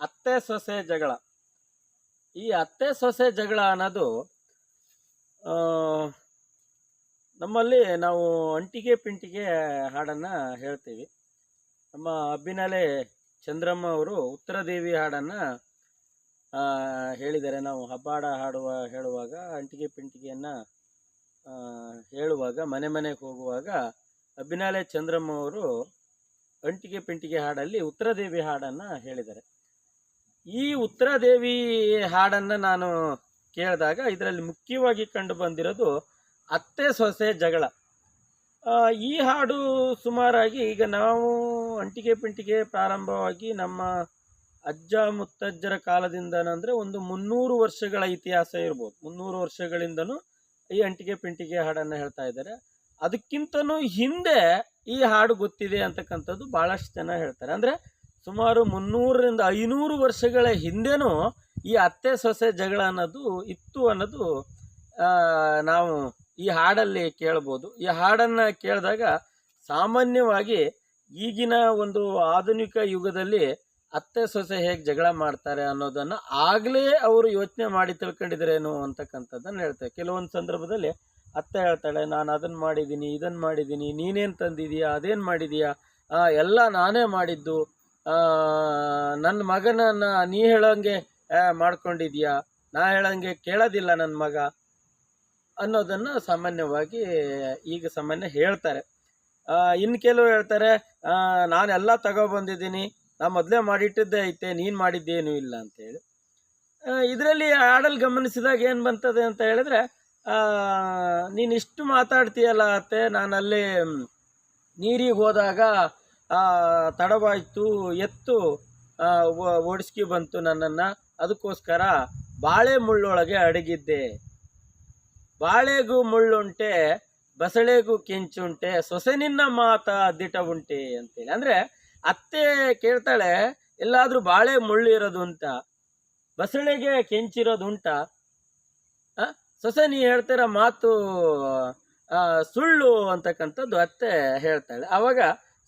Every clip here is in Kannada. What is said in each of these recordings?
ಅತ್ತೆ ಸೊಸೆ ಜಗಳ. ಈ ಅತ್ತೆ ಸೊಸೆ ಜಗಳ ಅನ್ನೋದು ನಮ್ಮಲ್ಲಿ ನಾವು ಅಂಟಿಗೆ ಪಿಂಟಿಗೆ ಹಾಡನ್ನು ಹೇಳ್ತೀವಿ. ನಮ್ಮ ಅಬ್ಬಿನಲೆ ಚಂದ್ರಮ್ಮ ಅವರು ಉತ್ತರದೇವಿ ಹಾಡನ್ನು ಹೇಳಿದ್ದಾರೆ. ನಾವು ಹಬ್ಬಾಡ ಹಾಡುವ, ಹೇಳುವಾಗ, ಅಂಟಿಗೆ ಪಿಂಟಿಗೆಯನ್ನು ಹೇಳುವಾಗ, ಮನೆ ಮನೆಗೆ ಹೋಗುವಾಗ ಅಬ್ಬಿನಾಲೆ ಚಂದ್ರಮ್ಮ ಅವರು ಅಂಟಿಗೆ ಪಿಂಟಿಗೆ ಹಾಡಲ್ಲಿ ಉತ್ತರದೇವಿ ಹಾಡನ್ನು ಹೇಳಿದ್ದಾರೆ. ಈ ಉತ್ತರದೇವಿ ಹಾಡನ್ನು ನಾನು ಕೇಳಿದಾಗ ಇದರಲ್ಲಿ ಮುಖ್ಯವಾಗಿ ಕಂಡು ಬಂದಿರೋದು ಅತ್ತೆ ಸೊಸೆ ಜಗಳ. ಈ ಹಾಡು ಸುಮಾರಾಗಿ ಈಗ ನಾವು ಅಂಟಿಗೆ ಪಿಂಟಿಗೆ ಪ್ರಾರಂಭವಾಗಿ ನಮ್ಮ ಅಜ್ಜ ಮುತ್ತಜ್ಜರ ಕಾಲದಿಂದ ಅಂದರೆ ಒಂದು ಮುನ್ನೂರು ವರ್ಷಗಳ ಇತಿಹಾಸ ಇರ್ಬೋದು. ಮುನ್ನೂರು ವರ್ಷಗಳಿಂದನೂ ಈ ಅಂಟಿಗೆ ಪಿಂಟಿಗೆ ಹಾಡನ್ನು ಹೇಳ್ತಾ ಇದ್ದಾರೆ. ಅದಕ್ಕಿಂತನೂ ಹಿಂದೆ ಈ ಹಾಡು ಗೊತ್ತಿದೆ ಅಂತಕ್ಕಂಥದ್ದು ಭಾಳಷ್ಟು ಜನ ಹೇಳ್ತಾರೆ. ಅಂದರೆ ಸುಮಾರು ಮುನ್ನೂರರಿಂದ ಐನೂರು ವರ್ಷಗಳ ಹಿಂದೆನೂ ಈ ಅತ್ತೆ ಸೊಸೆ ಜಗಳ ಅನ್ನೋದು ಇತ್ತು ಅನ್ನೋದು ನಾವು ಈ ಹಾಡಲ್ಲಿ ಕೇಳ್ಬೋದು. ಈ ಹಾಡನ್ನು ಕೇಳಿದಾಗ ಸಾಮಾನ್ಯವಾಗಿ ಈಗಿನ ಒಂದು ಆಧುನಿಕ ಯುಗದಲ್ಲಿ ಅತ್ತೆ ಸೊಸೆ ಹೇಗೆ ಜಗಳ ಮಾಡ್ತಾರೆ ಅನ್ನೋದನ್ನು ಆಗಲೇ ಅವರು ಯೋಚನೆ ಮಾಡಿ ತಿಳ್ಕೊಂಡಿದ್ರೇನು ಅಂತಕ್ಕಂಥದ್ದನ್ನು ಹೇಳ್ತಾರೆ ಕೆಲವೊಂದು ಸಂದರ್ಭದಲ್ಲಿ ಅತ್ತೆ ಹೇಳ್ತಾಳೆ, ನಾನು ಅದನ್ನು ಮಾಡಿದ್ದೀನಿ ಇದನ್ನು ಮಾಡಿದ್ದೀನಿ, ನೀನೇನು ತಂದಿದೀಯಾ, ಅದೇನು ಮಾಡಿದೀಯಾ? ಎಲ್ಲ ನಾನೇ ಮಾಡಿದ್ದು. ನನ್ನ ಮಗನನ್ನ ನೀ ಹೇಳೋಂಗೆ ಮಾಡ್ಕೊಂಡಿದ್ಯಾ? ನಾ ಹೇಳಂಗೆ ಕೇಳೋದಿಲ್ಲ ನನ್ನ ಮಗ. ಅನ್ನೋದನ್ನು ಸಾಮಾನ್ಯವಾಗಿ ಈಗ ಸಾಮಾನ್ಯ ಹೇಳ್ತಾರೆ. ಇನ್ನು ಕೆಲವು ಹೇಳ್ತಾರೆ ನಾನೆಲ್ಲ ತಗೊಬಂದಿದ್ದೀನಿ, ನಾ ಮೊದಲೇ ಮಾಡಿಟ್ಟಿದ್ದೇ ಐತೆ, ನೀನು ಮಾಡಿದ್ದೇನೂ ಇಲ್ಲ ಅಂತೇಳಿ ಇದರಲ್ಲಿ ಹಾಡಲ್ಲಿ ಗಮನಿಸಿದಾಗ ಏನು ಬಂತದೆ ಅಂತ ಹೇಳಿದ್ರೆ ನೀನು ಇಷ್ಟು ಮಾತಾಡ್ತೀಯಲ್ಲ ಅತ್ತೆ, ನಾನಲ್ಲಿ ನೀರಿಗೆ ಹೋದಾಗ ತಡವಾಯಿತು, ಎತ್ತು ಓಡಿಸ್ಕಿ ಬಂತು ನನ್ನನ್ನು ಅದಕ್ಕೋಸ್ಕರ ಬಾಳೆ ಮುಳ್ಳೊಳಗೆ ಅಡಗಿದ್ದೆ ಬಾಳೆಗೂ ಮುಳ್ಳುಂಟೆ, ಬಸಳೆಗೂ ಕೆಂಚುಂಟೆ, ಸೊಸೆ ನಿನ್ನ ಮಾತ ದಿಟ ಉಂಟೆ ಅಂತೇಳಿ ಅಂದರೆ ಅತ್ತೆ ಕೇಳ್ತಾಳೆ, ಎಲ್ಲಾದರೂ ಬಾಳೆ ಮುಳ್ಳು ಇರೋದು ಅಂತ ಬಸಳೆಗೆ ಕೆಂಚಿರೋದು ಉಂಟ? ಸೊಸೆ, ನೀ ಹೇಳ್ತಿರೋ ಮಾತು ಸುಳ್ಳು ಅಂತಕ್ಕಂಥದ್ದು ಅತ್ತೆ ಹೇಳ್ತಾಳೆ. ಅವಾಗ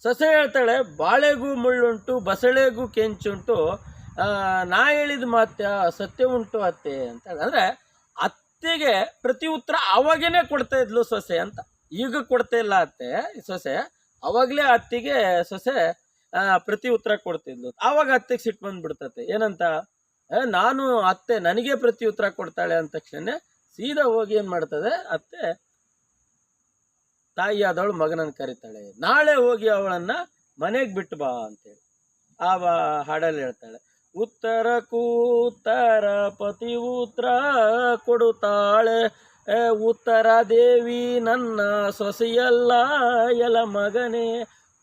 ಸೊಸೆ ಹೇಳ್ತಾಳೆ, ಬಾಳೆಗೂ ಮುಳ್ಳುಂಟು, ಬಸಳೆಗೂ ಕೆಂಚುಂಟು ನಾ ಹೇಳಿದ ಮಾತ್ಯ, ಸತ್ಯ ಉಂಟು ಅತ್ತೆ ಅಂತ ಹೇಳಿ ಅಂದ್ರೆ ಅತ್ತೆಗೆ ಪ್ರತಿ ಉತ್ತರ ಅವಾಗೇನೆ ಕೊಡ್ತಾ ಇದ್ಲು ಸೊಸೆ ಅಂತ. ಈಗ ಕೊಡ್ತಾ ಇಲ್ಲ ಅತ್ತೆ, ಸೊಸೆ. ಅವಾಗಲೇ ಅತ್ತಿಗೆ ಸೊಸೆ ಪ್ರತಿ ಉತ್ತರ ಕೊಡ್ತಿದ್ಲು ಆವಾಗ ಅತ್ತೆಗೆ ಸಿಟ್ಟು ಬಂದ್ಬಿಡ್ತತೆ. ಏನಂತ ನಾನು ಅತ್ತೆ, ನನಗೆ ಪ್ರತಿ ಉತ್ತರ ಕೊಡ್ತಾಳೆ ಅಂದ ತಕ್ಷಣ ಸೀದಾ ಹೋಗಿ ಏನು ಮಾಡ್ತದೆ? ಅತ್ತೆ ತಾಯಿಯಾದವಳು ಮಗನನ್ನು ಕರೀತಾಳೆ. ನಾಳೆ ಹೋಗಿ ಅವಳನ್ನ ಮನೆಗೆ ಬಿಟ್ಟು ಬಾ ಅಂತೇಳಿ. ಆ ಹಾಡಲ್ಲಿ ಹೇಳ್ತಾಳೆ, ಉತ್ತರ ಕೂತರ ಪತಿ ಉತ್ತರ ಕೊಡುತ್ತಾಳೆ. ಉತ್ತರ ದೇವಿ ನನ್ನ ಸೊಸೆಯಲ್ಲ ಎಲ ಮಗನೇ.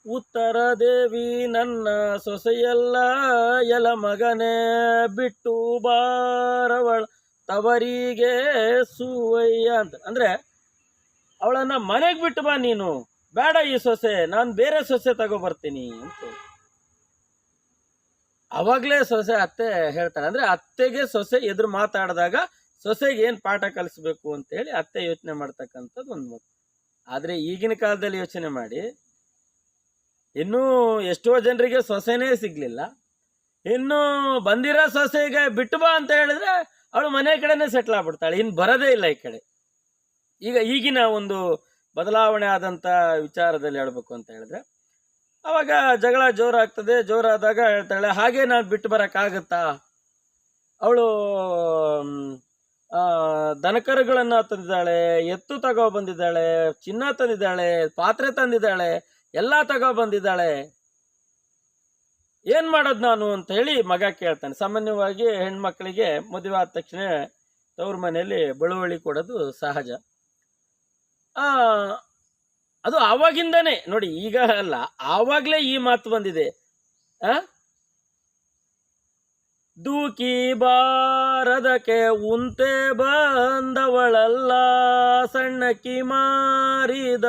ಉತ್ತರ ದೇವಿ ನನ್ನ ಸೊಸೆಯಲ್ಲ ಎಲ ಮಗನೇ. ಬಿಟ್ಟು ಬಾರವಳ. ತವರಿಗೆ ಸುವಯ್ಯ ಅಂತ. ಅಂದ್ರೆ ಅವಳನ್ನ ಮನೆಗೆ ಬಿಟ್ಟು ಬಾ ನೀನು. ಬೇಡ ಈ ಸೊಸೆ, ನಾನು ಬೇರೆ ಸೊಸೆ ತಗೋ ಬರ್ತೀನಿ ಅಂತ ಅವಾಗ್ಲೇ ಸೊಸೆ ಅತ್ತೆ ಹೇಳ್ತಾಳೆ. ಅಂದ್ರೆ ಅತ್ತೆಗೆ ಸೊಸೆ ಎದುರು ಮಾತಾಡಿದಾಗ ಸೊಸೆಗೆ ಏನ್ ಪಾಠ ಕಲಿಸ್ಬೇಕು ಅಂತೇಳಿ ಅತ್ತೆ ಯೋಚನೆ ಮಾಡ್ತಕ್ಕಂಥದ್ದು ಒಂದು ಮಾತು ಆದರೆ ಈಗಿನ ಕಾಲದಲ್ಲಿ ಯೋಚನೆ ಮಾಡಿ, ಇನ್ನೂ ಎಷ್ಟೋ ಜನರಿಗೆ ಸೊಸೆನೇ ಸಿಗ್ಲಿಲ್ಲ. ಇನ್ನು ಬಂದಿರೋ ಸೊಸೆಗೆ ಬಿಟ್ಟು ಬಾ ಅಂತ ಹೇಳಿದ್ರೆ ಅವಳು ಮನೆ ಕಡೆನೇ ಸೆಟ್ಲ್ ಆಗ್ಬಿಡ್ತಾಳೆ. ಇನ್ನು ಬರೋದೇ ಇಲ್ಲ ಈ ಕಡೆ. ಈಗ ಈಗಿನ ಒಂದು ಬದಲಾವಣೆ ಆದಂತ ವಿಚಾರದಲ್ಲಿ ಹೇಳ್ಬೇಕು ಅಂತ ಹೇಳಿದ್ರೆ, ಅವಾಗ ಜಗಳ ಜೋರಾಗ್ತದೆ ಜೋರಾದಾಗ ಹೇಳ್ತಾಳೆ, ಹಾಗೆ ನಾನು ಬಿಟ್ಟು ಬರೋಕ್ಕಾಗತ್ತಾ? ಅವಳು ದನಕರುಗಳನ್ನು ತಂದಿದ್ದಾಳೆ, ಎತ್ತು ತಗೋ ಬಂದಿದ್ದಾಳೆ, ಚಿನ್ನ ತಂದಿದ್ದಾಳೆ, ಪಾತ್ರೆ ತಂದಿದ್ದಾಳೆ, ಎಲ್ಲ ತಗೋ ಬಂದಿದ್ದಾಳೆ. ಏನ್ ಮಾಡೋದು ನಾನು ಅಂತ ಹೇಳಿ ಮಗ ಕೇಳ್ತಾನೆ. ಸಾಮಾನ್ಯವಾಗಿ ಹೆಣ್ಮಕ್ಳಿಗೆ ಮದುವೆ ಆದ ತಕ್ಷಣ ತವ್ರ ಮನೆಯಲ್ಲಿ ಬಳುವಳಿ ಕೊಡೋದು ಸಹಜ. ಅದು ಆವಾಗಿಂದಾನೆ. ನೋಡಿ, ಈಗ ಅಲ್ಲ, ಆವಾಗ್ಲೇ ಈ ಮಾತು ಬಂದಿದೆ. ದೂಕಿ ಬಾರದಕ್ಕೆ ಉಂತೆ ಬಂದವಳಲ್ಲ ಸಣ್ಣಕ್ಕಿ ಮಾರಿದ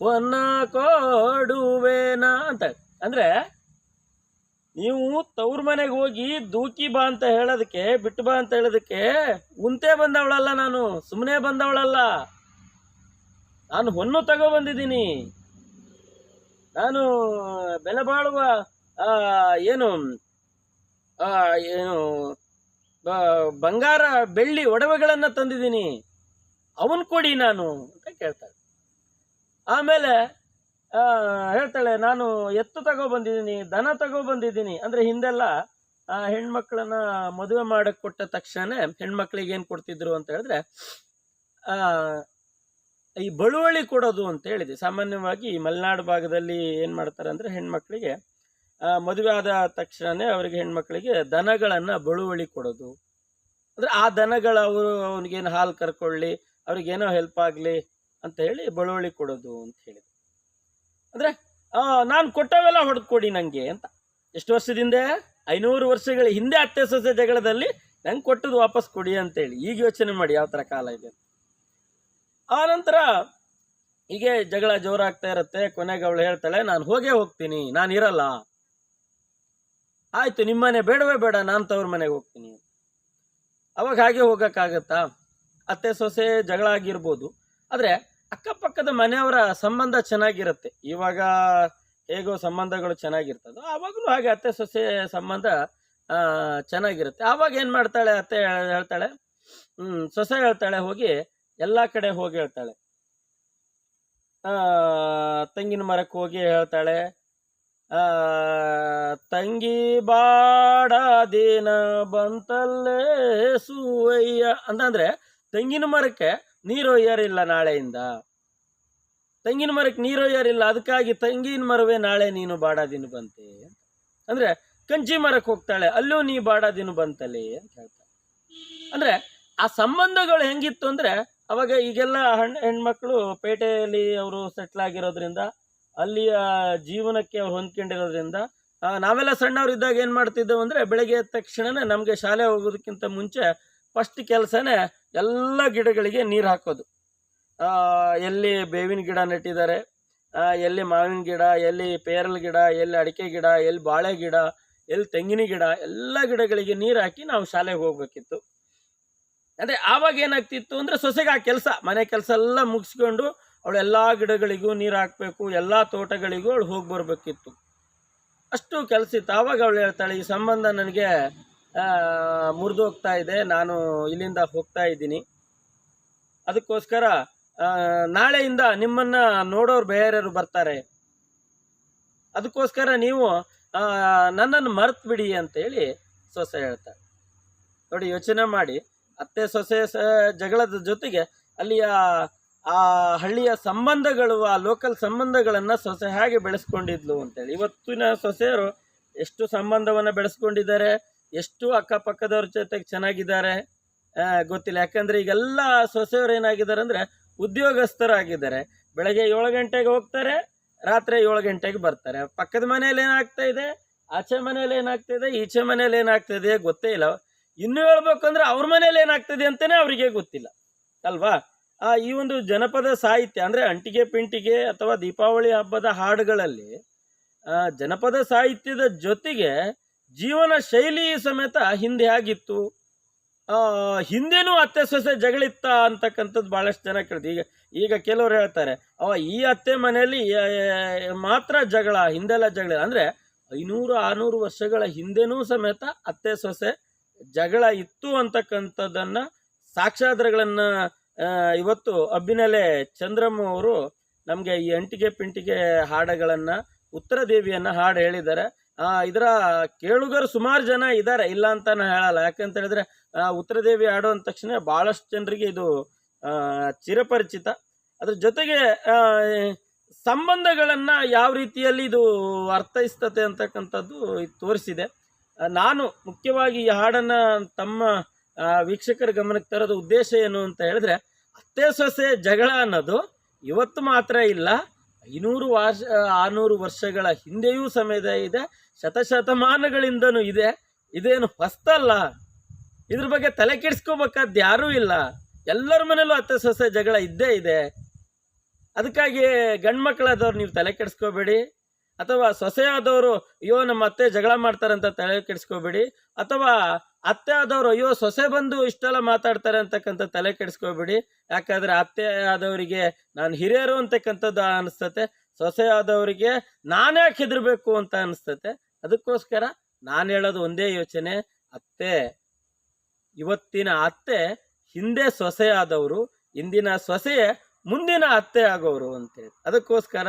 ಒನ್ನ ಕೊಡುವೇನ ಅಂತ. ಅಂದ್ರೆ ನೀವು ತವ್ರ ಮನೆಗೆ ಹೋಗಿ ದೂಕಿ ಬಾ ಅಂತ ಹೇಳೋದಕ್ಕೆ, ಬಿಟ್ಟು ಬಾ ಅಂತ ಹೇಳೋದಕ್ಕೆ ಉಂತೆ ಬಂದವಳಲ್ಲ ನಾನು ಸುಮ್ಮನೆ ಬಂದವಳಲ್ಲ. ನಾನು ಹೊನ್ನು ತಗೋ ಬಂದಿದ್ದೀನಿ. ನಾನು ಬೆಲೆ ಬಾಳುವ ಏನು ಏನು ಬಂಗಾರ ಬೆಳ್ಳಿ ಒಡವೆಗಳನ್ನು ತಂದಿದ್ದೀನಿ. ಅವನ್ ಕೊಡಿ ನಾನು ಅಂತ ಕೇಳ್ತಾಳೆ. ಆಮೇಲೆ ಹೇಳ್ತಾಳೆ, ನಾನು ಎತ್ತು ತಗೋ ಬಂದಿದ್ದೀನಿ, ದನ ತಗೋ ಬಂದಿದ್ದೀನಿ. ಅಂದ್ರೆ ಹಿಂದೆಲ್ಲ ಹೆಣ್ಮಕ್ಳನ್ನ ಮದುವೆ ಮಾಡಕ್ ಕೊಟ್ಟ ತಕ್ಷಣ ಹೆಣ್ಮಕ್ಳಿಗೆ ಏನು ಕೊಡ್ತಿದ್ರು ಅಂತ ಹೇಳಿದ್ರೆ ಈ ಬಳುವಳಿ ಕೊಡೋದು ಅಂತ ಹೇಳಿದೆ. ಸಾಮಾನ್ಯವಾಗಿ ಮಲೆನಾಡು ಭಾಗದಲ್ಲಿ ಏನು ಮಾಡ್ತಾರೆ ಅಂದ್ರೆ ಹೆಣ್ಮಕ್ಳಿಗೆ ಮದುವೆ ಆದ ತಕ್ಷಣನೇ ಅವರಿಗೆ ಹೆಣ್ಮಕ್ಳಿಗೆ ದನಗಳನ್ನು ಬಳುವಳಿ ಕೊಡೋದು. ಅಂದ್ರೆ ಆ ದನಗಳು ಅವರು ಅವ್ನಿಗೇನು ಹಾಲು ಕರ್ಕೊಳ್ಳಿ, ಅವ್ರಿಗೇನೋ ಹೆಲ್ಪ್ ಆಗಲಿ ಅಂತ ಹೇಳಿ ಬಳುವಳಿ ಕೊಡೋದು ಅಂತ ಹೇಳಿದ್ರು ಅಂದ್ರೆ ನಾನು ಕೊಟ್ಟವೆಲ್ಲ ಹೊಡೆದು ಕೊಡಿ ನಂಗೆ ಅಂತ. ಎಷ್ಟು ವರ್ಷದಿಂದ? ಐನೂರು ವರ್ಷಗಳ ಹಿಂದೆ ಅತ್ತೆ ಸೊಸೆ ಜಗಳದಲ್ಲಿ ನಂಗೆ ಕೊಟ್ಟದ್ದು ವಾಪಸ್ ಕೊಡಿ ಅಂತೇಳಿ. ಈಗ ಯೋಚನೆ ಮಾಡಿ ಯಾವ ತರ ಕಾಲ ಇದೆ ಆ ನಂತರ ಹೀಗೆ ಜಗಳ ಜೋರಾಗ್ತಾ ಇರುತ್ತೆ. ಕೊನೆಗೆ ಅವಳು ಹೇಳ್ತಾಳೆ, ನಾನು ಹೋಗೇ ಹೋಗ್ತೀನಿ. ನಾನು ಇರಲ್ಲ. ಆಯ್ತು ನಿಮ್ಮನೆ ಬೇಡವೇ ಬೇಡ. ನಾನು ತವ್ರ ಮನೆಗೆ ಹೋಗ್ತೀನಿ. ಅವಾಗ ಹಾಗೆ ಹೋಗೋಕ್ಕಾಗತ್ತಾ? ಅತ್ತೆ ಸೊಸೆ ಜಗಳ ಆಗಿರ್ಬೋದು. ಆದ್ರೆ ಅಕ್ಕಪಕ್ಕದ ಮನೆಯವರ ಸಂಬಂಧ ಚೆನ್ನಾಗಿರುತ್ತೆ. ಇವಾಗ ಹೇಗೋ ಸಂಬಂಧಗಳು ಚೆನ್ನಾಗಿರ್ತದೋ ಆವಾಗಲೂ ಹಾಗೆ ಅತ್ತೆ ಸೊಸೆ ಸಂಬಂಧ ಚೆನ್ನಾಗಿರುತ್ತೆ. ಆವಾಗ ಏನು ಮಾಡ್ತಾಳೆ ಅತ್ತೆ ಹೇಳ್ತಾಳೆ? ಹ್ಞೂ ಸೊಸೆ ಹೇಳ್ತಾಳೆ ಹೋಗಿ ಎಲ್ಲ ಕಡೆ ಹೋಗಿ ಹೇಳ್ತಾಳೆ. ತೆಂಗಿನ ಮರಕ್ಕೆ ಹೋಗಿ ಹೇಳ್ತಾಳೆ. ತಂಗಿ ಬಾಡ ದಿನ ಬಂತಲ್ಲೇ ಸೂವಯ್ಯ. ಅಂತಂದ್ರೆ ತೆಂಗಿನ ಮರಕ್ಕೆ ನೀರು ಒಯ್ಯರಿಲ್ಲ ನಾಳೆಯಿಂದ ತೆಂಗಿನ ಮರಕ್ಕೆ ನೀರು ಒಯ್ಯರಿಲ್ಲ ಅದಕ್ಕಾಗಿ ತೆಂಗಿನ ಮರವೇ ನಾಳೆ ನೀನು ಬಾಡ ದಿನ ಬಂತೆ. ಅಂದ್ರೆ ಕಂಚಿ ಮರಕ್ಕೆ ಹೋಗ್ತಾಳೆ, ಅಲ್ಲೂ ನೀ ಬಾಡ ದಿನ ಬಂತಲೆ ಅಂತ ಹೇಳ್ತಾಳೆ ಅಂದ್ರೆ ಆ ಸಂಬಂಧಗಳು ಹೆಂಗಿತ್ತು ಅಂದ್ರೆ ಅವಾಗ ಈಗೆಲ್ಲ ಹೆಣ್ಣು ಹೆಣ್ಮಕ್ಳು ಪೇಟೆಯಲ್ಲಿ ಅವರು ಸೆಟ್ಲ್ ಆಗಿರೋದ್ರಿಂದ, ಅಲ್ಲಿಯ ಜೀವನಕ್ಕೆ ಅವ್ರು ಹೊಂದ್ಕೊಂಡಿರೋದ್ರಿಂದ ನಾವೆಲ್ಲ ಸಣ್ಣವರಿದ್ದಾಗ ಏನು ಮಾಡ್ತಿದ್ದೆವು ಅಂದ್ರೆ ಬೆಳಗ್ಗೆ ಎದ್ದ ತಕ್ಷಣನೇ ನಮಗೆ ಶಾಲೆ ಹೋಗೋದಕ್ಕಿಂತ ಮುಂಚೆ ಫಸ್ಟ್ ಕೆಲಸನೇ ಎಲ್ಲ ಗಿಡಗಳಿಗೆ ನೀರು ಹಾಕೋದು. ಎಲ್ಲಿ ಬೇವಿನ ಗಿಡ ನೆಟ್ಟಿದ್ದಾರೆ ಎಲ್ಲಿ ಮಾವಿನ ಗಿಡ, ಎಲ್ಲಿ ಪೇರಲ್ ಗಿಡ, ಎಲ್ಲಿ ಅಡಿಕೆ ಗಿಡ, ಎಲ್ಲಿ ಬಾಳೆ ಗಿಡ, ಎಲ್ಲಿ ತೆಂಗಿನ ಗಿಡ, ಎಲ್ಲ ಗಿಡಗಳಿಗೆ ನೀರು ಹಾಕಿ ನಾವು ಶಾಲೆಗೆ ಹೋಗ್ಬೇಕಿತ್ತು. ಅಂದರೆ ಆವಾಗ ಏನಾಗ್ತಿತ್ತು ಅಂದ್ರೆ ಸೊಸೆಗೆ ಆ ಕೆಲಸ, ಮನೆ ಕೆಲಸ ಎಲ್ಲ ಮುಗಿಸ್ಕೊಂಡು ಅವಳು ಎಲ್ಲ ಗಿಡಗಳಿಗೂ ನೀರು ಹಾಕಬೇಕು, ಎಲ್ಲಾ ತೋಟಗಳಿಗೂ ಅವಳು ಹೋಗಿ ಬರಬೇಕಿತ್ತು. ಅಷ್ಟು ಕೆಲಸ ಇತ್ತು. ಆವಾಗ ಅವಳು ಹೇಳ್ತಾಳೆ, ಈ ಸಂಬಂಧ ನನಗೆ ಮುರಿದು ಹೋಗ್ತಾ ಇದೆ. ನಾನು ಇಲ್ಲಿಂದ ಹೋಗ್ತಾ ಇದ್ದೀನಿ. ಅದಕ್ಕೋಸ್ಕರ ನಾಳೆಯಿಂದ ನಿಮ್ಮನ್ನು ನೋಡೋರು ಬೇರೆಯವರು ಬರ್ತಾರೆ. ಅದಕ್ಕೋಸ್ಕರ ನೀವು ನನ್ನನ್ನು ಮರ್ತು ಬಿಡಿ ಅಂತೇಳಿ ಸೊಸೆ ಹೇಳ್ತಾರೆ. ನೋಡಿ, ಯೋಚನೆ ಮಾಡಿ. ಅತ್ತೆ ಸೊಸೆ ಜಗಳದ ಜೊತೆಗೆ ಅಲ್ಲಿಯ ಆ ಹಳ್ಳಿಯ ಸಂಬಂಧಗಳು, ಆ ಲೋಕಲ್ ಸಂಬಂಧಗಳನ್ನ ಸೊಸೆ ಹೇಗೆ ಬೆಳೆಸ್ಕೊಂಡಿದ್ಲು ಅಂತೇಳಿ. ಇವತ್ತಿನ ಸೊಸೆಯರು ಎಷ್ಟು ಸಂಬಂಧವನ್ನ ಬೆಳೆಸ್ಕೊಂಡಿದ್ದಾರೆ? ಎಷ್ಟು ಅಕ್ಕಪಕ್ಕದವ್ರ ಜೊತೆಗೆ ಚೆನ್ನಾಗಿದ್ದಾರೆ ಗೊತ್ತಿಲ್ಲ. ಯಾಕಂದ್ರೆ ಈಗೆಲ್ಲ ಸೊಸೆಯವರು ಏನಾಗಿದ್ದಾರೆ ಅಂದ್ರೆ ಉದ್ಯೋಗಸ್ಥರಾಗಿದ್ದಾರೆ. ಬೆಳಗ್ಗೆ ಏಳು ಗಂಟೆಗೆ ಹೋಗ್ತಾರೆ, ರಾತ್ರಿ ಏಳು ಗಂಟೆಗೆ ಬರ್ತಾರೆ. ಪಕ್ಕದ ಮನೇಲಿ ಏನಾಗ್ತಾ ಇದೆ? ಆಚೆ ಮನೇಲಿ ಏನಾಗ್ತಾ ಇದೆ? ಈಚೆ ಮನೇಲಿ ಏನಾಗ್ತಾ ಇದೆ? ಗೊತ್ತೇ ಇಲ್ಲ. ಇನ್ನು ಹೇಳ್ಬೇಕು ಅಂದ್ರೆ ಅವ್ರ ಮನೇಲಿ ಏನಾಗ್ತದೆ ಅಂತಲೇ ಅವರಿಗೆ ಗೊತ್ತಿಲ್ಲ. ಅಲ್ವಾ? ಆ, ಈ ಒಂದು ಜನಪದ ಸಾಹಿತ್ಯ, ಅಂದ್ರೆ ಅಂಟಿಗೆ ಪಿಂಟಿಗೆ ಅಥವಾ ದೀಪಾವಳಿ ಹಬ್ಬದ ಹಾಡುಗಳಲ್ಲಿ ಜನಪದ ಸಾಹಿತ್ಯದ ಜೊತೆಗೆ ಜೀವನ ಶೈಲಿ ಸಮೇತ ಹಿಂದೆ ಆಗಿತ್ತು. ಹಿಂದೆನೂ ಅತ್ತೆ ಸೊಸೆ ಜಗಳಿತ್ತ ಅಂತಕ್ಕಂಥದ್ದು ಬಹಳಷ್ಟು ಜನ ಕೇಳ್ತೀವಿ ಈಗ ಈಗ ಕೆಲವರು ಹೇಳ್ತಾರೆ, ಅವ ಈ ಅತ್ತೆ ಮನೆಯಲ್ಲಿ ಮಾತ್ರ ಜಗಳ, ಹಿಂದೆಲ್ಲ ಜಗಳ. ಅಂದ್ರೆ ಐನೂರು, ಆರ್ನೂರು ವರ್ಷಗಳ ಹಿಂದೆನೂ ಸಮೇತ ಅತ್ತೆ ಸೊಸೆ ಜಗಳ ಇತ್ತು ಅಂತಕ್ಕಂಥದ್ದನ್ನು ಸಾಕ್ಷಾಧಾರಗಳನ್ನು ಇವತ್ತು ಅಬ್ಬಿನಲೆ ಚಂದ್ರಮ್ಮ ಅವರು ನಮಗೆ ಈ ಅಂಟಿಗೆ ಪಿಂಟಿಗೆ ಹಾಡುಗಳನ್ನು, ಉತ್ತರ ದೇವಿಯನ್ನ ಹಾಡು ಹೇಳಿದ್ದಾರೆ. ಇದರ ಕೇಳುಗರು ಸುಮಾರು ಜನ ಇದ್ದಾರೆ ಇಲ್ಲ ಅಂತ ನಾನು ಹೇಳಲ್ಲ. ಯಾಕಂತ ಹೇಳಿದ್ರೆ ಆ, ಉತ್ತರ ದೇವಿ ಹಾಡು ಅಂದ ತಕ್ಷಣ ಬಹಳಷ್ಟು ಜನರಿಗೆ ಇದು ಚಿರಪರಿಚಿತ. ಅದ್ರ ಜೊತೆಗೆ ಸಂಬಂಧಗಳನ್ನು ಯಾವ ರೀತಿಯಲ್ಲಿ ಇದು ಅರ್ಥೈಸ್ತತೆ ಅಂತಕ್ಕಂಥದ್ದು ತೋರಿಸಿದೆ. ನಾನು ಮುಖ್ಯವಾಗಿ ಈ ಹಾಡನ್ನು ತಮ್ಮ ವೀಕ್ಷಕರ ಗಮನಕ್ಕೆ ತರೋದು ಉದ್ದೇಶ ಏನು ಅಂತ ಹೇಳಿದ್ರೆ ಅತ್ತೆ ಸೊಸೆ ಜಗಳ ಅನ್ನೋದು ಇವತ್ತು ಮಾತ್ರ ಇಲ್ಲ ಐನೂರು ವರ್ಷ ಆರ್ನೂರು ವರ್ಷಗಳ ಹಿಂದೆಯೂ ಸಮಯದ ಇದೆ. ಶತಶತಮಾನಗಳಿಂದನೂ ಇದೆ. ಇದೇನು ಹೊಸ್ತಲ್ಲ. ಇದ್ರ ಬಗ್ಗೆ ತಲೆ ಕೆಡಿಸ್ಕೋಬೇಕಾದ್ ಯಾರೂ ಇಲ್ಲ. ಎಲ್ಲರ ಮನೇಲೂ ಅತ್ತೆ ಸೊಸೆ ಜಗಳ ಇದ್ದೇ ಇದೆ. ಅದಕ್ಕಾಗಿ ಗಂಡ್ಮಕ್ಳಾದವ್ರು ನೀವು ತಲೆ ಕೆಡಿಸ್ಕೋಬೇಡಿ. ಅಥವಾ ಸೊಸೆ ಆದವರು, ಅಯ್ಯೋ, ನಮ್ಮ ಅತ್ತೆ ಜಗಳ ಮಾಡ್ತಾರಂತ ತಲೆ ಕೆಡಿಸ್ಕೋಬೇಡಿ. ಅಥವಾ ಅತ್ತೆ ಆದವರು, ಅಯ್ಯೋ, ಸೊಸೆ ಬಂದು ಇಷ್ಟೆಲ್ಲ ಮಾತಾಡ್ತಾರೆ ಅಂತಕ್ಕಂಥ ತಲೆ ಕೆಡಿಸ್ಕೋಬೇಡಿ. ಯಾಕಂದ್ರೆ ಅತ್ತೆ ಆದವರಿಗೆ ನಾನು ಹಿರಿಯರು ಅಂತಕ್ಕಂಥದ್ದು ಅನಿಸ್ತತೆ. ಸೊಸೆ ಆದವರಿಗೆ ನಾನ್ಯಾಕೆ ಹೆದರ್ಬೇಕು ಅಂತ ಅನಿಸ್ತತೆ. ಅದಕ್ಕೋಸ್ಕರ ನಾನು ಹೇಳೋದು ಒಂದೇ ಯೋಚನೆ. ಅತ್ತೆ, ಇವತ್ತಿನ ಅತ್ತೆ ಹಿಂದೆ ಸೊಸೆ ಆದವರು ಇಂದಿನ ಸೊಸೆಯೇ ಮುಂದಿನ ಅತ್ತೆ ಆಗೋರು ಅಂತೇಳಿ. ಅದಕ್ಕೋಸ್ಕರ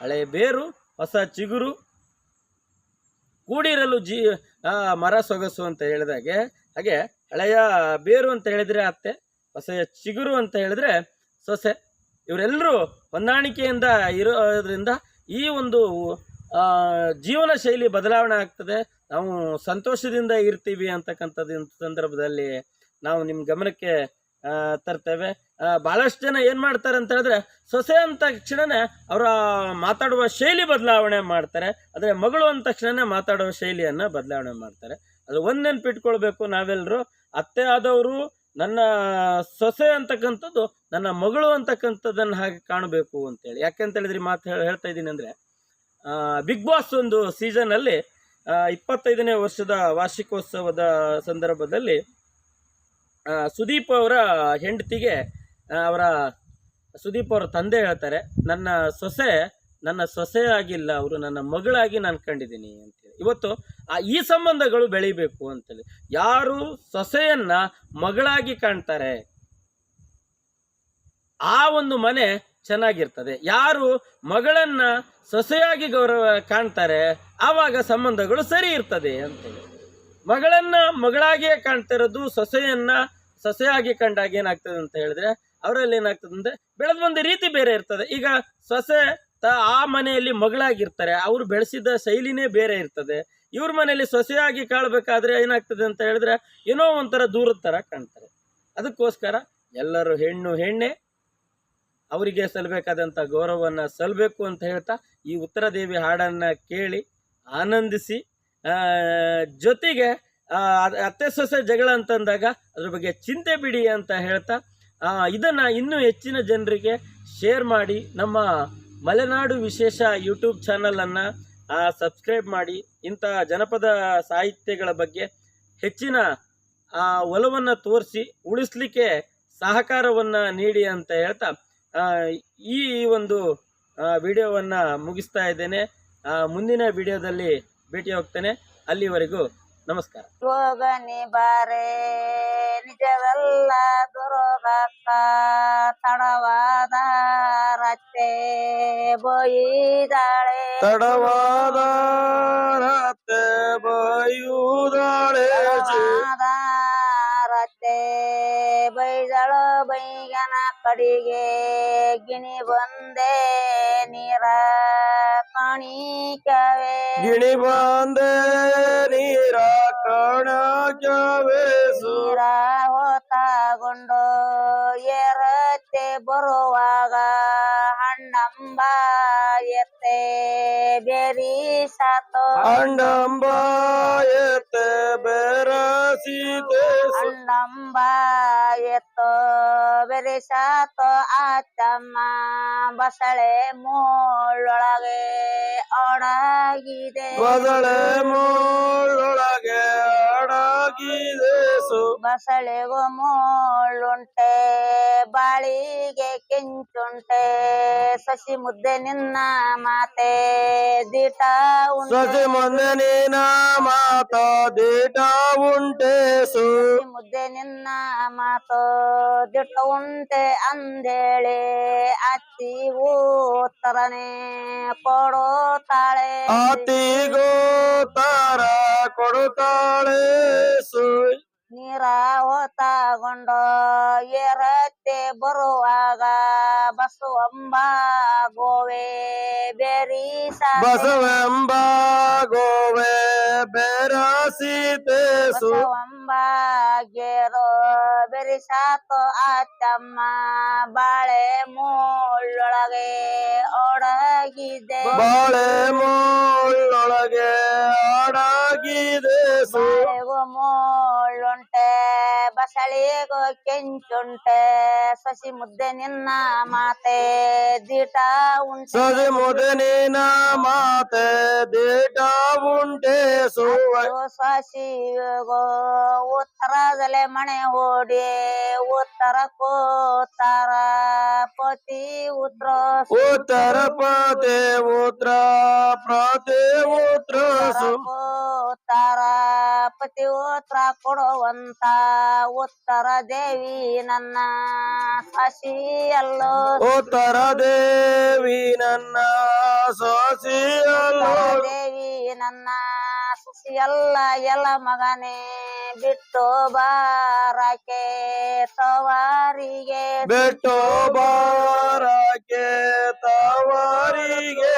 ಹಳೆ ಬೇರು, ಹೊಸ ಚಿಗುರು, ಕೂಡಿರಲು ಜೀ ಮರ ಸೊಗಸು ಅಂತ ಹೇಳಿದಾಗೆ. ಹಾಗೆ ಹಳೆಯ ಬೇರು ಅಂತ ಹೇಳಿದ್ರೆ ಅತ್ತೆ ಹೊಸ ಚಿಗುರು ಅಂತ ಹೇಳಿದ್ರೆ ಸೊಸೆ. ಇವರೆಲ್ಲರೂ ಹೊಂದಾಣಿಕೆಯಿಂದ ಇರೋದ್ರಿಂದ ಈ ಒಂದು ಜೀವನ ಶೈಲಿ ಬದಲಾವಣೆ ಆಗ್ತದೆ. ನಾವು ಸಂತೋಷದಿಂದ ಇರ್ತೀವಿ ಅಂತಕ್ಕಂಥದ್ದು ಸಂದರ್ಭದಲ್ಲಿ ನಾವು ನಿಮ್ಮ ಗಮನಕ್ಕೆ ತರ್ತೇವೆ. ಭಾಳಷ್ಟು ಜನ ಏನು ಮಾಡ್ತಾರೆ ಅಂತ ಹೇಳಿದ್ರೆ ಸೊಸೆ ಅಂದ ತಕ್ಷಣನೇ ಅವರ ಮಾತಾಡುವ ಶೈಲಿ ಬದಲಾವಣೆ ಮಾಡ್ತಾರೆ. ಆದರೆ ಮಗಳು ಅಂದ ತಕ್ಷಣನೇ ಮಾತಾಡುವ ಶೈಲಿಯನ್ನು ಬದಲಾವಣೆ ಮಾಡ್ತಾರೆ. ಅದು ಒಂದು ನೆನ್ಪಿಟ್ಕೊಳ್ಬೇಕು ನಾವೆಲ್ಲರೂ ಅತ್ತೆ ಆದವರು ನನ್ನ ಸೊಸೆ ಅಂತಕ್ಕಂಥದ್ದು ನನ್ನ ಮಗಳು ಅಂತಕ್ಕಂಥದ್ದನ್ನು ಹಾಗೆ ಕಾಣಬೇಕು ಅಂತೇಳಿ. ಯಾಕೆಂತ ಹೇಳಿದ್ರಿ ಮಾತು ಹೇಳ್- ಹೇಳ್ತಾ ಇದ್ದೀನಿ ಅಂದರೆ ಬಿಗ್ ಬಾಸ್ ಒಂದು ಸೀಸನಲ್ಲಿ ಇಪ್ಪತ್ತೈದನೇ ವರ್ಷದ ವಾರ್ಷಿಕೋತ್ಸವದ ಸಂದರ್ಭದಲ್ಲಿ ಸುದೀಪ್ ಅವರ ಹೆಂಡತಿಗೆ ಅವರ ಸುದೀಪ್ ಅವರ ತಂದೆ ಹೇಳ್ತಾರೆ, ನನ್ನ ಸೊಸೆ ನನ್ನ ಸೊಸೆ ಆಗಿಲ್ಲ, ಅವರು ನನ್ನ ಮಗಳಾಗಿ ನಾನು ಕಂಡಿದ್ದೀನಿ ಅಂತೇಳಿ ಇವತ್ತು ಆ, ಈ ಸಂಬಂಧಗಳು ಬೆಳಿಬೇಕು ಅಂತೇಳಿ. ಯಾರು ಸೊಸೆಯನ್ನ ಮಗಳಾಗಿ ಕಾಣ್ತಾರೆ? ಆ ಒಂದು ಮನೆ ಚೆನ್ನಾಗಿರ್ತದೆ. ಯಾರು ಮಗಳನ್ನ ಸೊಸೆಯಾಗಿ ಗೌರವ ಕಾಣ್ತಾರೆ, ಆವಾಗ ಸಂಬಂಧಗಳು ಸರಿ ಇರ್ತದೆ ಅಂತೇಳಿ ಮಗಳನ್ನ ಮಗಳಾಗಿಯೇ ಕಾಣ್ತಾ ಇರೋದು ಸೊಸೆಯನ್ನ ಸೊಸೆಯಾಗಿ ಕಂಡಾಗ ಏನಾಗ್ತದೆ ಅಂತ ಹೇಳಿದ್ರೆ, ಅವರಲ್ಲಿ ಏನಾಗ್ತದೆ ಅಂದ್ರೆ ಬೆಳೆದ ಬಂದ ರೀತಿ ಬೇರೆ ಇರ್ತದೆ. ಈಗ ಸೊಸೆ ತ ಆ ಮನೆಯಲ್ಲಿ ಮಗಳಾಗಿರ್ತಾರೆ, ಅವ್ರು ಬೆಳೆಸಿದ ಶೈಲಿನೇ ಬೇರೆ ಇರ್ತದೆ. ಇವ್ರ ಮನೆಯಲ್ಲಿ ಸೊಸೆಯಾಗಿ ಕಾಳ್ಬೇಕಾದ್ರೆ ಏನಾಗ್ತದೆ ಅಂತ ಹೇಳಿದ್ರೆ, ಏನೋ ಒಂಥರ ದೂರದ ಥರ ಕಾಣ್ತಾರೆ. ಅದಕ್ಕೋಸ್ಕರ ಎಲ್ಲರೂ ಹೆಣ್ಣು ಹೆಣ್ಣೆ ಅವರಿಗೆ ಸಲ್ಲಬೇಕಾದಂಥ ಗೌರವವನ್ನು ಸಲ್ಲಬೇಕು ಅಂತ ಹೇಳ್ತಾ ಈ ಉತ್ತರ ದೇವಿ ಹಾಡನ್ನು ಕೇಳಿ ಆನಂದಿಸಿ ಜೊತೆಗೆ ಅತ್ತೆ ಸೊಸೆ ಜಗಳ ಅಂತಂದಾಗ ಅದ್ರ ಬಗ್ಗೆ ಚಿಂತೆ ಬಿಡಿ ಅಂತ ಹೇಳ್ತಾ ಇದನ್ನು ಇನ್ನೂ ಹೆಚ್ಚಿನ ಜನರಿಗೆ ಶೇರ್ ಮಾಡಿ ನಮ್ಮ ಮಲೆನಾಡು ವಿಶೇಷ ಯೂಟ್ಯೂಬ್ ಚಾನಲನ್ನು ಸಬ್ಸ್ಕ್ರೈಬ್ ಮಾಡಿ ಇಂಥ ಜನಪದ ಸಾಹಿತ್ಯಗಳ ಬಗ್ಗೆ ಹೆಚ್ಚಿನ ಆ, ಒಲವನ್ನು ತೋರಿಸಿ ಉಳಿಸ್ಲಿಕ್ಕೆ ಸಹಕಾರವನ್ನು ನೀಡಿ ಅಂತ ಹೇಳ್ತಾ ಈ ಒಂದು ವಿಡಿಯೋವನ್ನು ಮುಗಿಸ್ತಾ ಇದ್ದೇನೆ. ಆ, ಮುಂದಿನ ವಿಡಿಯೋದಲ್ಲಿ ಭೇಟಿ ಹೋಗ್ತೇನೆ. ಅಲ್ಲಿವರೆಗೂ ನಮಸ್ಕಾರ. ರೋಗ ನಿಬಾರೆ ನಿಜವೆಲ್ಲ ದುರೋಗಕ್ಕ ತಡವಾದ ರತ್ತೆ ಬೊಯ್ದಾಳೆ. ತಡವಾದ ರತ್ತೆ ಬಯುದಾಳೆ. ಬೈದಳು ಬೈಗನ ಕಡಿಗೆ ಗಿಣಿ ಬಂದೆ ನೀರ ಕಾಣಿಕವೇ ಗಿಣಿ ಬಂದೆ ನೀರ ಕಣಜವೇಸು ಸೂರ ಹೊತ್ತಾಗೊಂಡು ಎರತ್ತೆ ಬರುವಾಗ ಹಣ್ಣಂಬ ಎತ್ತೆ ಬೇರಿ ಸಾತೋ. ಅಂಡಂಬ ಎತ್ತೆ ಬೆರಸಿದೆ ಹಣ್ಣಂಬ ಎತ್ತು ಬೇರಿ ಸಾತು ಆಚಮ್ಮ ಬಸಳೆ ಮೂಳೊಳಗೆ ಒಡಗಿದೆ ಬಸಳೆ ಮುಳ್ಳೊಳಗೆ ಅಡಗಿದೆ ಸು ಬಸಳೆಗೂ ಮೂಳುಂಟೆ ಬಾಳಿಗೆ ಕೆಂಚುಂಟೆ ಸಸಿ ಮುದ್ದೆ ನಿನ್ನ ಮಾತೆ ದಿಟ ಉಂಟೆ. ಸಸಿ ಮುದ್ದೆ ನಿನ್ನ ಮಾತ ದೀಟ ಉಂಟೆ ಮುದ್ದೆ ನಿನ್ನ ಮಾತು ದಿಟ ಉಂಟೆ. ಅಂದೇಳಿ ಅತ್ತಿ ಉತ್ತರನೆ ಕೊಡೋ ತಾಳೆ ಆತಿಗೋ ತಾರ ಕೊಡುತ್ತಾಳೆ ಸು ನೀರ ಹೊತ್ತಗೊಂಡು ಎರತ್ತೆ ಬರುವಾಗ ಬಸವಂಬ ಗೋವೆ ಬೇರಿ ಸಾತೆ ಬಸವೆಂಬ ಗೋವೆ ಬೆರಸಿತೆ ಸು ಬಸವಂಬ ಗೇರೋ ಬೆರಿಸಾಕೋ ಆತಮ್ಮ ಬಾಳೆ ಮುಳ್ಳೊಳಗೆ ಒಡಗಿದೆ ಬಾಳೆ ಮುಳ್ಳೊಳಗೆ ಒಡಗಿದೆ ಬಾಳೆಗೂ ಮುಳ್ಳುಂಟೆ. ಬಸಳಿಗೂ ಕೆಂಚುಂಟೆ ಸಸಿ ಮುದ್ದೆ ನಿನ್ನ ಮಾತೆ ದಿಟ ಉಂಟೆ. ಸದಿ ಮುದನಿನ ಮಾತೆ ದೀಟ ಉಂಟೆ ಸುವ. ಸಸಿಗೋ ಉತ್ತರದಲ್ಲೇ ಮನೆ ಓಡಿ ಉತ್ತರ ಕೋತಾರ ಪತಿ ಉತ್ರ ಉತ್ತರ ಪತೆ ಉತ್ರ ಪ್ರತೆ ಉತ್ರ ಸು. ಕೋತಾರ ಪತಿ ಉತ್ತರ ಕೊಡುವಂತ ಉತ್ತರ ದೇವಿ ನನ್ನ ಸಸಿಯಲ್ಲೋ. ಉತ್ತರ ದೇವಿ ನನ್ನ ಉತ್ತರ ದೇವಿ ನನ್ನ ಸಸಿಯಲ್ಲ ಎಲ್ಲ ಮಗನೇ ಬಿಟ್ಟು ಬಾರಕೆ ತವಾರಿಗೆ. ಬಿಟ್ಟು ಬಾರಕ್ಕೆ ತವರಿಗೆ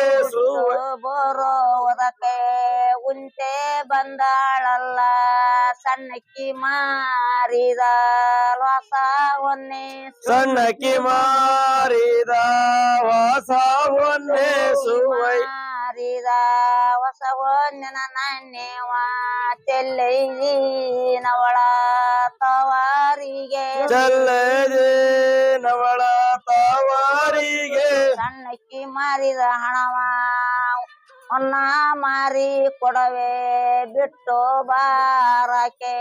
ಬರೋದಕ್ಕೆ ಉಂಟೆ ಬಂದಾಳಲ್ಲ. ಸಣ್ಣಕ್ಕಿ ಮಾರಿದ ಹೊಸವನ್ನೇ ಸಣ್ಣಕ್ಕಿ ಮಾರಿದ ಹೊಸವನ್ನೇ ಸುವೈ ಮಾರಿದ ಹೊಸವನ್ನಿನ ನಾಣ್ಯವ ಚೆಲ್ಲೈನವಳ ತವಾರಿಗೆ ಚಲ್ಲದೆ ತವರಿಗೆ ಸಣ್ಣಕ್ಕಿ ಮಾರಿದ ಹಣವ ಹೊನ್ನ ಮಾರಿ ಕೊಡವೆ. ಬಿಟ್ಟು ಬಾರಕೆ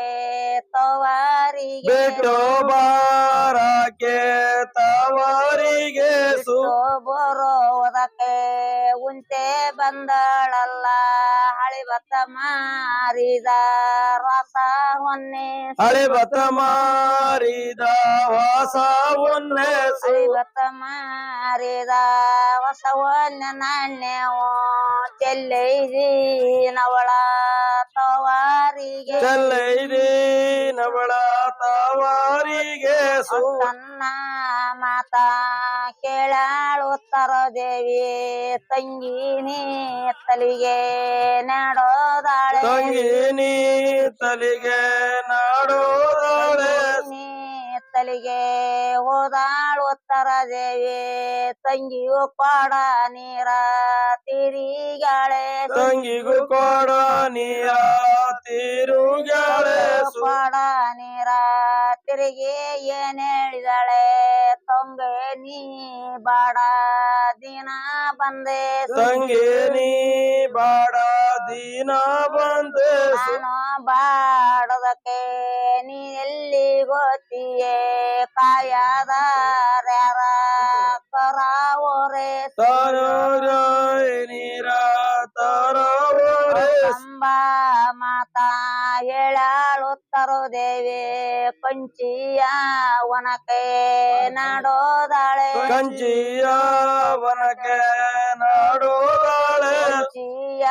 ತವರಿಗೆ. ಬಿಟ್ಟು ಬಾರಕೆ ತವರಿಗೆ ಸು ಬರೋದಕ್ಕೆ ಉಂಟೆ ಬಂದಳಲ್ಲ. ಹಳಿಬತ್ತ ಮಾರಿದ ರಸ ಹೊನ್ನೆ ಹಳೆ ಭತ್ತ ಮಾರಿದ ಹೊಸವನ್ನೇ ಹಳೆ ಭತ್ತ ಮಾರಿದ ಹೊಸ ಹೊನ್ನ ನಾಣ್ಯವು ಚೆಲ್ಲೈದಿನವಳ ತವಾರಿಗೆ. ಚಲ್ಲೈದೆ ನವಳ ತವರಿಗೆ ತನ್ನ ಮಾತಾ ಕೇಳಾಳು ಉತ್ತರ ದೇವಿ ತಂಗಿನಿ ತಲಿಗೆ ನಾಡೋದಾಳೆ. ತಂಗೀನಿ ತಲಿಗೆ ನಾಡೋದಾಳೆ. ನೀ ತಲಿಗೆ ಹೋದಾಳು ಉತ್ತರ ದೇವಿ ತಂಗಿಯು ಕೊಡ ನೀರ ತಿರಿಗಾಳೆ ತಂಗಿಗೂ ಕೊಡ ನೀರ ತಿರುಗಾಳೆ ಕೊಡ ನೀರ ತಿರುಗಿ ಏನ್ ಹೇಳಿದಾಳೆ? ತೊಂಗೆ ನೀ ಬಾಡ ದಿನ ಬಂದೆ ತಂಗೆ ನೀ ಬಾಡ ದಿನ ಬಂದೆ ನಾನು ಬಾಡದಕ್ಕೆ ನೀ ಎಲ್ಲಿ ಗೊತ್ತಿಯೇ? ಕಾಯದ ಯಾರ? ಕರಾವೋರೆ ತರೋರ ನೀರ ತರೋರೆ ಅಂಬಾ ಮಾತಾ ತರು ದೇವಿ ಕಂಚಿಯ ಒನಕೆ ನಾಡೋದಾಳೆ. ಕಂಚಿಯ ಒನಕೆ ನಾಡೋದಾಳೆ. ಕಂಚಿಯ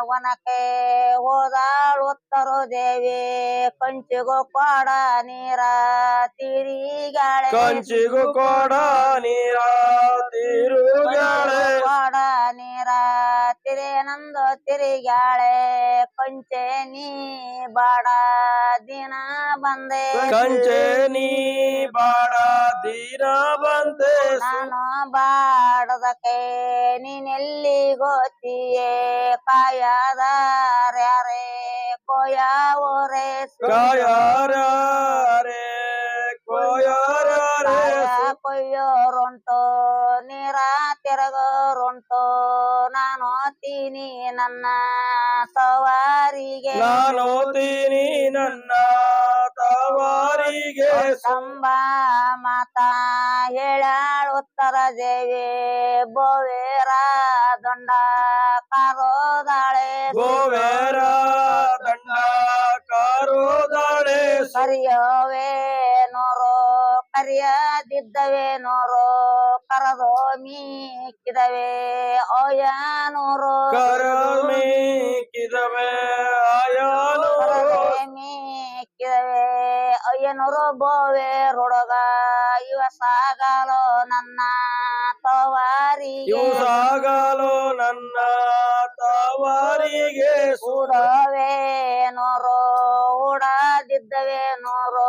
ಒನಕೆ ಹೋದಾಳು ಉತ್ತರು ದೇವಿ ಕೊಂಚಿಗೂ ಕೊಡ ನೀರ ತಿರಿಗಾಳೆ. ಕಂಚಿಗೂ ಕೊಡ ನೀರ ತಿರುಗಾಳೆ. ಕೊಡ ನೀರ ತಿರೇನಂದು ತಿರುಗಾಳೆ. ಕೊಂಚೆ ನೀ ಬಾಡ ದಿನ ಬಂದೆ. ಕಂಚೆ ನೀ ಬಾಡ ದಿನ ಬಂದೆ. ನಾನು ಬಾಡದಕ್ಕೆ ನೀನೆಲ್ಲಿ ಗೊತ್ತಿಯೇ ಕಾಯದ ಯಾರೇ ಕೋಯಾವೋರೆ ಕಾಯಾರೇ ಕೋಯಾರೇ ಕೊಯ್ಯೋರುಂಟು ನೀರ ತಿರುಗೋರುಂಟು. ನಾನು ತೀನಿ ನನ್ನ ಸವಾರಿಗೆ ನಾನು ತೀನಿ ನನ್ನ ತವಾರಿಗೆ ಸಂಬ ಮಾತ ಹೇಳಾಳು ಉತ್ತರ ದೇವಿ ಬೋವೇರ ದೊಂಡ ಕಾರೋದಾಳೆ. ಗೋವೇರ ದಂಡ ಕಾರೋದಾಳೆ. ಸರಿಯೋವೇ ಕರಿಯೋವೆ ನೋರೋ ಕರಿಯದಿದ್ದವೇ ನೋರೋ ಕರದೋ ಮೀಕಿದವೆ ಓಯ ನೋರೋ ಕರಮೇಕಿದವೆ ಆಯಾನು ಮೀಕಿದವೆ ಅಯ್ಯನೂರು ಬೋವೆ ರೋಡಗ. ಇವ ಸಾಗಾಲೋ ನನ್ನ ತವಾರಿಗೆ. ಇವು ಸಾಗಲು ನನ್ನ ತವಾರಿಗೆ. ಸುಡವೆ ನೂರು ಊಡದಿದ್ದವೆ ನೋರೋ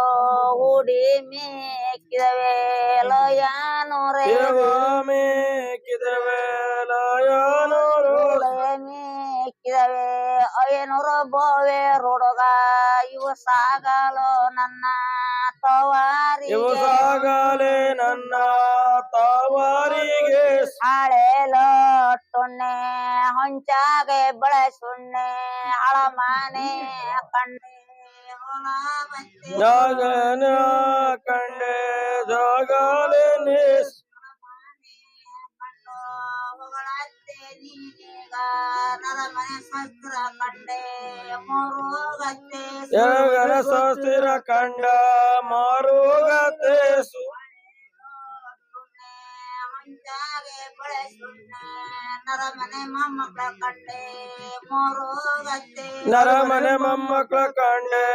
ಹೂಡಿ ಮೇಕಿದವೆ ಲಯ ನೋರೇ ಮೇಕಿದವೆ ಲಯಾನೋರು ಮೇಕಿದವೆ ಅಯ್ಯನೂರು ಬೋವೆ ರೋಡಗ ಇವ ಸಾಗಲು ನನ್ನ ಇವು ಇವ ಸಾಗಲೆ ನನ್ನ ತವಾರಿಗೆ. ಸು ಟೊಣ್ಣೆ ಹೊಂಚಾಗೆ ಬಳಸುಣ್ಣೆ ಅಳಮಾನೆ ಕಂಡೆ ಹೊಲ ಬತ್ತೆ ಜಗನ ಎರಗನ ಸ್ವಸ್ಥಿರ ಕಂಡ ಮಾರುಗತೆ ಮುಂಜಾಗೆ ನರಮನೆ ಮೊಮ್ಮಕ್ಕಳ ಕಂಡೆ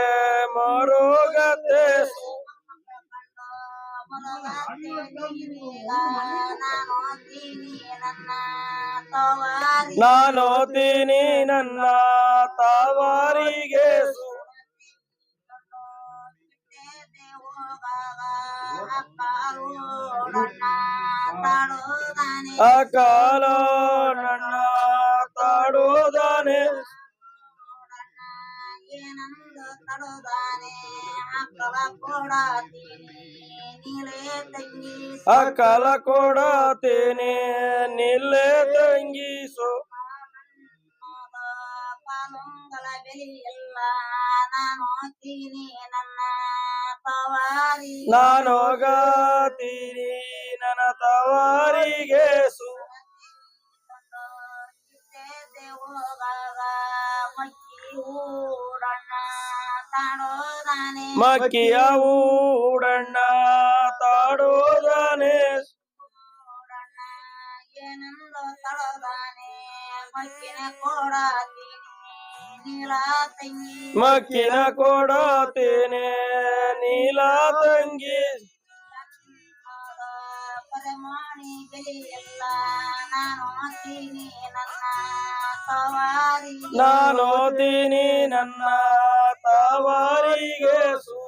ಮಾರುಗತೆ ನಾನು ತೀನಿ ನನ್ನ ತವಾರಿ. ಅಕಾಲ ನನ್ನ ತಂಗಿ. ಅಕಾಲ ಕೊಡತೇನೆ ನಿಲ್ಲೇ ತಂಗಿಸು. ಪಾಲುಂಗಳ ಬೆಲೆಯಲ್ಲ ನಾನು ತೀನಿ ನನ್ನ ತವಾರಿ ನಾನು ಗಾತೀನಿ ನನ್ನ ತವಾರಿಗೆ ಸು. ಮಕ್ಕಿಯ ಊಡಣ್ಣ ತಾಡೋದಾನೆ ಏನೆಂದು ತಡೋದಾನೆ ಮಕ್ಕಿನ ಕೊಡತೀನಿ. ಮಕ್ಕಿನ ಕೊಡತೇನೆ ನೀಲ ತಂಗಿ. ಪರಮಾಣಿ ಬೆಲೆಯಲ್ಲ ನಾನು ತೀನಿ ನನ್ನ ತವಾರಿ. ನಾನು ತೀನಿ ನನ್ನ ತವಾರಿಗೆ ಸು